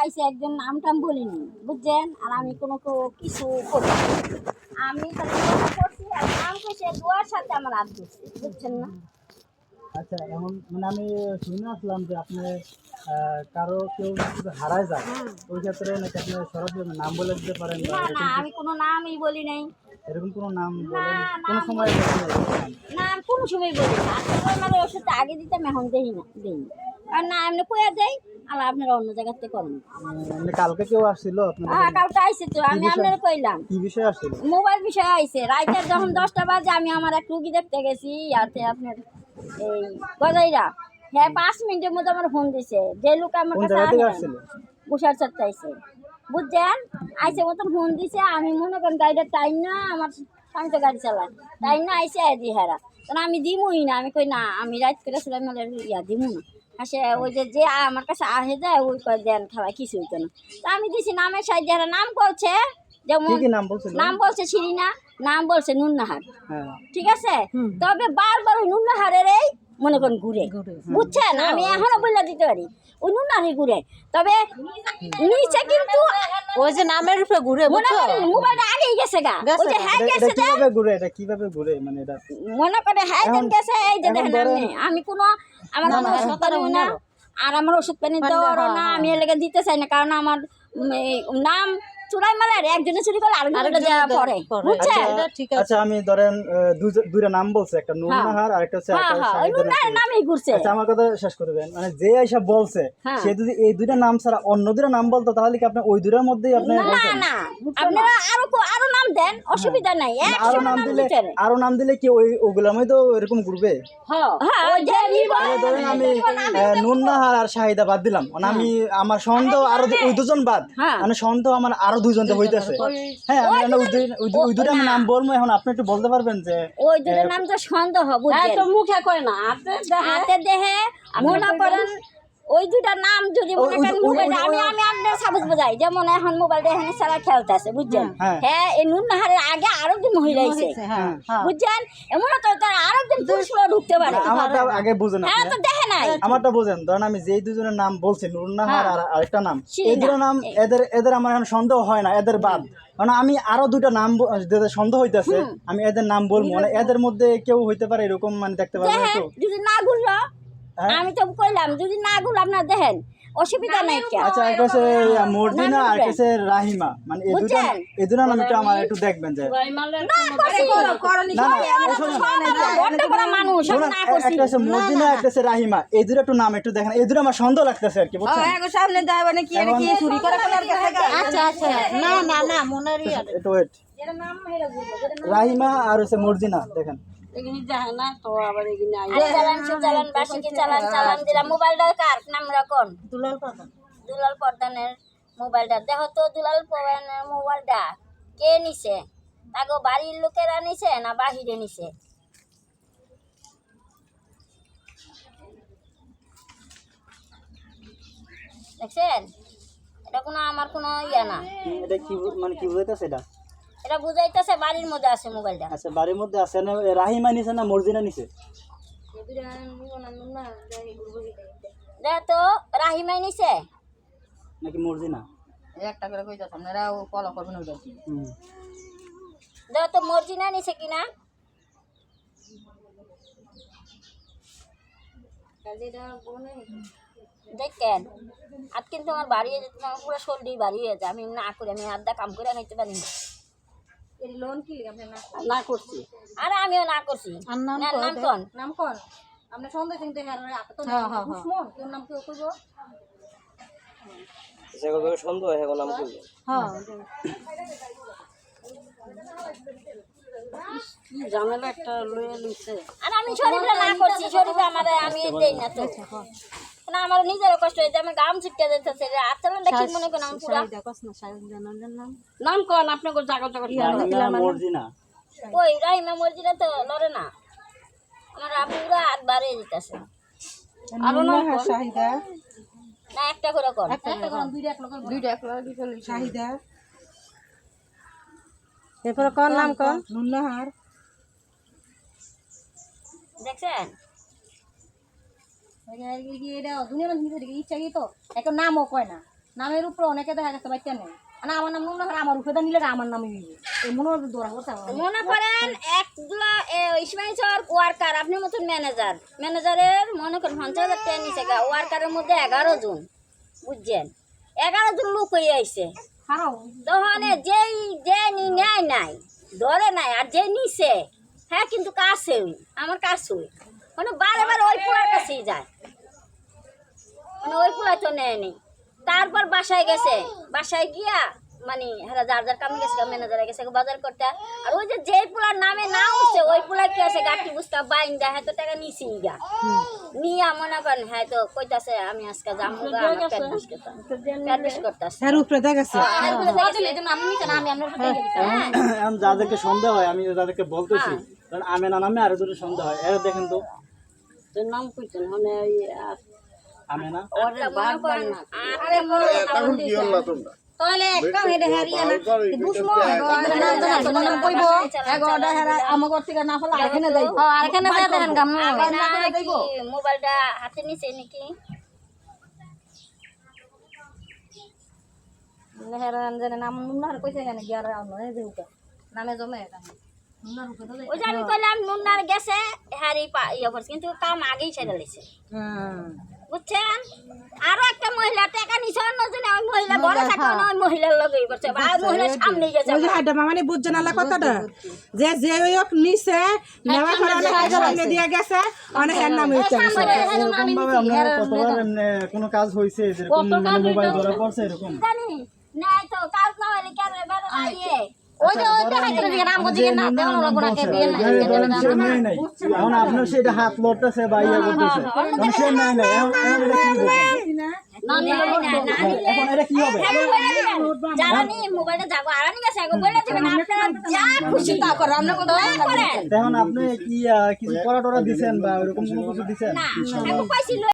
আইসে একজন নাম টাম বলিনি বুঝছেন? আর আমি কোনো কিছু করি আমি দোয়া করছি আর নাম কইছে দোয়ার সাথে আমার হাত দিচ্ছে বুঝছেন না? আচ্ছা এখন মানে আমি শুনে আসলাম যে আপনি কারও কেউ হারায় যায় ওই ক্ষেত্রে নাকি আপনি সরাসরি নাম বলে দিতে পারেন না না আমি কোনো নামই বলি নাই। এরকম কোনো নাম কোনো সময় না কোনো সময় বলি না। আসলে আমার ওষুধ আগে দিতাম এখন দেই না দেই না। কারণ না এমনি কইয়া দেয় আর আপনারা অন্য থেকে করেন। উম, কালকে কেউ আসছিল হ্যাঁ কালকে আইসে তো আমি? আপনারা কইলাম। কি বিষয়ে আসছিল? মোবাইল বিষয়ে আইছে রাইতের যখন দশটা বাজে আমি আমার এক রুগী দেখতে গেছি ইয়াতে আপনার এই গজাইরা। হ্যাঁ পাঁচ মিনিটের মধ্যে আমার ফোন দিছে। যে লোক আমার কাছে আসছিল? বুসার আইছে। বুঝছেন? আইসে মতন ফোন দিছে আমি মনে করেন গাড়িটা টাইম না আমার স্বামী গাড়ি চালায়। টাইম না আইসে দি হেরা। তখন আমি দিমই না আমি কই না আমি রাইত করে মানে ইয়া দিমু না। আসে ওই যে যে আমার কাছে আসে যায় ওই কয় দেন খাওয়া কিছুই তো না। তা আমি দিছি নামের সাইড যারা নাম করছে যেমন নাম বলছে সিরিনা নাম বলছে নুন্নাহার। হ্যাঁ। ঠিক আছে? তবে বারবার ওই নুন্নাহারের এই মনে করেন ঘুরে। বুঝছেন? আমি এখনও বলে দিতে পারি। ওই নুন্নাহারি ঘুরে। তবে নিচে কিন্তু ওই যে নামের উপরে ঘুরে মনে করেন মোবাইলটা আগেই গেছে গা। ওই যে হ্যাঁ গেছে কীভাবে ঘুরে? এটা কীভাবে ঘুরে? মানে এটা মনে করে হ্যাঁ গেছে এই যে দেখেন আমি আমি কোনো আমার কোনো উনি না। আর আমার ওষুধ পানি দেওয়ারও না। আমি এর লেগে দিতে চাই না। কারণ আমার এই নাম চুরাই মালার একজনে চুরি করে আরেকজনে দেওয়া পরে। বুঝছেন? আছে। আচ্ছা আমি ধরেন দুইটা নাম বলছে একটা নুনহার আর একটা হচ্ছে হ্যাঁ হ্যাঁ। নামেই ঘুরছে। আচ্ছা আমার কথা শেষ করে দেবেন মানে যে এসব বলছে হ্যাঁ। সে যদি এই দুইটা নাম ছাড়া অন্য দুইটা নাম বলতো তাহলে কি আপনি ওই দুইটার মধ্যেই আপনি না না আপনারা আরও আরও নাম দেন অসুবিধা নাই। আরও নাম দিলে আরও নাম দিলে কি ওই ওগুলোর মধ্যে এরকম ঘুরবে? হ্যাঁ ওই যে ধরেন আমি নুননাহার আর শাহিদা বাদ দিলাম। মানে আমি আমার সন্দেহ আরও ওই দুজন বাদ। হ্যাঁ। মানে সন্দেহ আমার আরও দুজন হইতেছে। হ্যাঁ আমি ওই আমি নাম বলব এখন আপনি একটু বলতে পারবেন যে ওই দুটার নাম তো সন্দেহ বুঝছেন তো মুখে কয় না হাতে দেহে মনে করেন ওই দুটার নাম যদি মনে করেন আমি আমি সাবুজ বোঝাই যেমন এখন মোবাইলটা এখানে সারা খেলতেছে বুঝছেন? হ্যাঁ। হ্যাঁ। এই নুনহারের আগে আরও একজন মহিলা আইছে হ্যাঁ হ্যাঁ। বুঝছেন? এমন তো তার আরও একজন পুরুষ ঢুকতে পারে। আমারটা আগে বুঝেন হ্যাঁ তো দেখে নাই। আমারটা বোঝেন। ধরেন আমি যেই দুজনের নাম বলছি নুরনাহার হ্যাঁ। আর আরেকটা নাম এই দুটো নাম এদের এদের আমার এখন সন্দেহ হয় না এদের বাদ। কারণ আমি আরও দুটো নাম যাদের সন্দেহ হইতেছে আমি এদের নাম বলব। মানে এদের মধ্যে কেউ হইতে পারে এরকম মানে দেখতে পারবেন দেখেন যদি না হ্যাঁ। আমি তো কইলাম যদি না ঘুরলো আপনার দেখেন অসুবিধা নাই কে আচ্ছা একটা হচ্ছে মর্জিনা আর হচ্ছে রাহিমা। মানে এই দুটো এই দুটো নাম একটু আমার একটু দেখবেন যে না না না একটা মর্জিনা একটা রাহিমা। এই দুটো একটু নাম একটু দেখেন। এই দুটো আমার সন্দেহ লাগতেছে আর কি বুঝছেন? সামনে মানে কি চুরি করে আচ্ছা আচ্ছা না না না আর একটু ওয়েট রাহিমা আর হচ্ছে মর্জিনা দেখেন। এখানে যায় না? তো আবার এখানে আই চালান সে চালান বাসিকে চালান চালান দিলাম। মোবাইলটা কার? নাম রাখুন। দুলাল কথা দুলাল পর্দানের মোবাইলটা। দেখো তো দুলাল পর্দানের মোবাইলটা কে নিছে? তাকে বাড়ির লোকেরা নিছে না বাহিরে নিছে? দেখছেন? এটা কোনো আমার কোনো ইয়া না। এটা কি মানে কি বুঝাইতেছে এটা? এটা বুঝাইতেছে বাড়ির মধ্যে আছে মোবাইলটা। আচ্ছা বাড়ির মধ্যে আছে না রাহিমা নিছে না মর্জিনা নিছে? দেখ তো রাহিমাই নিছে? নাকি মর্জিনা? একটা করে কই যাচ্ছ আপনারা ও ফলো করবেন ওটা হুম। দেখ তো মর্জিনা নিছে কিনা দেখেন আজ কিন্তু আমার বাড়িয়ে যেতে আমার পুরো শরীর বাড়িয়ে যায়। আমি না করে আমি আধা কাম করে খাইতে পারি না। লোন কি না করছি। আর আমিও না করছি। নাম নাম? কোন? নাম কোন? আপনি সন্দেহ চিনতে হার আপনি তো হ্যাঁ, হ্যাঁ, হ্যাঁ। দুশ্মন তোর নাম কেউ কইব? হ্যাঁ কি ঝামেলা একটা লয়ে লইছে আর আমি শরীরে না করছি শরীরে আমার আমি দেই না তো। না আমার নিজেরও কষ্ট হয়েছে আমার গাম ছিটকে যেতেছে আচরণটা কি মনে করেন আমি পুরা নাম নাম নাম কোন আপনি কোন জায়গা জায়গা ওই রাহিমা মসজিদে তো লড়ে না। আমার আপুরা হাত বাড়িয়ে দিতেছে। আরও নাম শাহিদা না একটা করে কর একটা দুইটা এক লোক দুইটা এক চলে শাহিদা এরপরে কোন নাম কোন নুন্নাহার দেখছেন? এটা দুনিয়া মানুষ নিতে ইচ্ছা কি তো একটা নামও কয় না। নামের উপরে অনেকে দেখা গেছে বাইতে নেই। না আমার নাম নুন আমার উপরে নিলে আমার নামই মনে দৌড়া করতে মনে করেন একগুলো ইসমাইল ওয়ার্কার আপনি মতন ম্যানেজার। ম্যানেজারের মনে করেন পঞ্চাশ হাজার টাকা নিচে ওয়ার্কারের মধ্যে এগারো জন বুঝছেন? এগারো জন লোক হয়ে আইছে। তখন যেই যে নি- নেয় নাই ধরে নাই আর যে নিছে হ্যাঁ কিন্তু কাছে আমার কাছে মানে বারে বারে ওই পোলার কাছেই যায়। মানে ওই পোলা তো নেয়নি তারপর বাসায় গেছে। বাসায় গিয়া মানে হ্যাঁ যার যার কামে গেছে ম্যানেজারে গেছে বাজার করতে। আর ওই যে যে পোলার নামে না উঠছে ওই পোলা কি আছে? গাঠি বাইন দেয় হ্যাঁ তো টাকা নিছি গা নিয়া মনে করেন হ্যাঁ তো কইতাছে আমি আজকে এখন যাদেরকে সন্দেহ হয় আমি যাদেরকে বলতেছি কারণ আমেনা নামে আরও দুটো সন্দেহ হয়। এরা দেখেন তো। নাম কইছেন মানে ওই আমেনা আরে মনে তখন কি হলো তোমরা? তাহলে একটা হেডে হারিয়ে না। দুশ্মন নাম কইব? এগারোটা হেরা আমার থেকে না ফেলা এখানে যাইব আর এখানে যাই দেখেন গাম মোবাইলটা হাতে নিচে নাকি? হেরা জানে নাম নুনার কইছে কেন গিয়ার নামে জমে এটা। ওই যে আমি কইলাম নুনার গেছে হ্যারি পা- ইয়ে করছে কিন্তু কাম আগেই ছেড়ে দিয়েছে বুঝছেন? আরও একটা মহিলা টাকা নিছে অন্যজন ওই মহিলা বড় থাকে না ওই মহিলার লগেই করছে আর মহিলার সামনে গেছে ওই যে হাইডা মামানি বুঝছে না কথাটা? যে যে ওই ওক নিছে নেওয়া করে অনেক সামনে দিয়ে গেছে অনেক এর নাম হইতে গেছে এরকম ভাবে আপনার কতবার এমনি কোনো কাজ হয়েছে যেরকম মানে মোবাইল ধরা পড়ছে এরকম? জানি নাই তো কাজ না হলে কেন এবার আইয়ে ওই যে ওই নাম না কে দিয়ে না নাই। এখন আপনার সেটা হাত লড়তেছে বা ইয়ে করতেছে এখন সে নেয় নাই এখন এখন এটা কি বলব? এখন এটা কি হবে জানি মোবাইলটা যাব আর আনি গেছে বলে দেবেন আপনারা যা খুশি তা করেন আমরা করেন এখন আপনি কি কিছু করা টরা দিছেন বা ওরকম কোনো কিছু দিছেন না এখন কইছিল